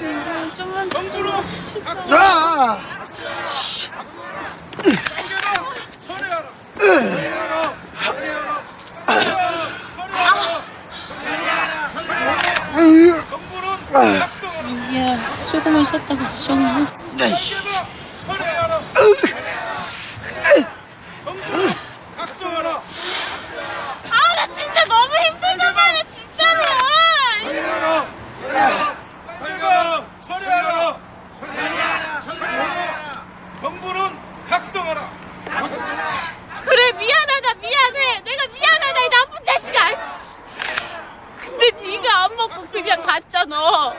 이거 좀만 좀만 아! 민기야 조금만 쉬었다 가시 조금만. 그래, 미안하다, 미안해. 내가 미안하다, 이 나쁜 자식아. 근데 네가 안 먹고 그냥 갔잖아.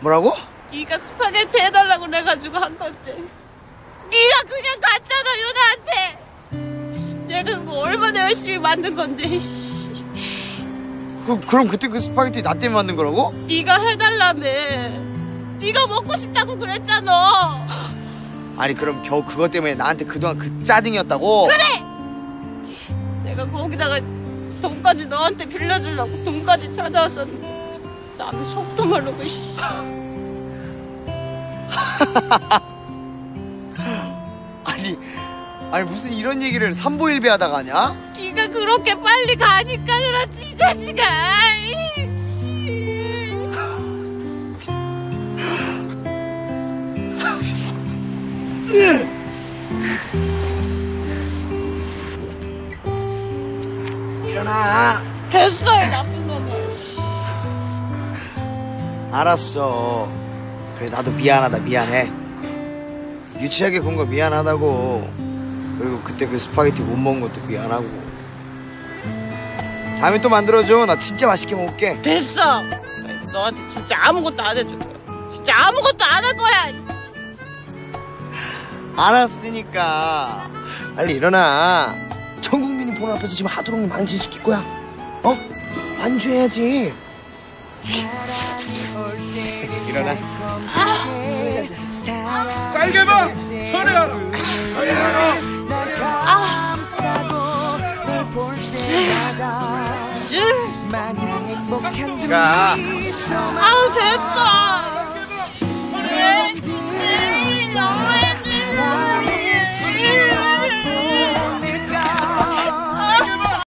뭐라고? 네가 스파게티 해달라고 그래가지고 한 건데 네가 그냥 갔잖아 유나한테 내가 그거 얼마나 열심히 만든 건데 씨. 그, 그럼 그때 그 스파게티 나 때문에 만든 거라고? 네가 해달라며 네가 먹고 싶다고 그랬잖아 아니 그럼 겨우 그것 때문에 나한테 그동안 그 짜증이었다고? 그래 내가 거기다가 돈까지 너한테 빌려주려고 돈까지 찾아왔었는데 남의 속도 모르고 씨. 아니 아니 무슨 이런 얘기를 삼보일배 하다가 하냐? 네가 그렇게 빨리 가니까 그렇지 이 자식아 이 일어나. 됐어 이 나쁜 놈아 알았어. 그래 나도 미안하다 미안해. 유치하게 군 거 미안하다고. 그리고 그때 그 스파게티 못 먹은 것도 미안하고. 다음에 또 만들어줘. 나 진짜 맛있게 먹을게. 됐어. 너한테 진짜 아무것도 안 해줄 거야. 진짜 아무것도 안 할 거야 알았으니까. 빨리 일어나. 전 국민이 보는 앞에서 지금 하도롱 망신시킬 거야. 어? 완주해야지. 일어나. 쌀개만 철회하라. 쭉. 가 아우 됐어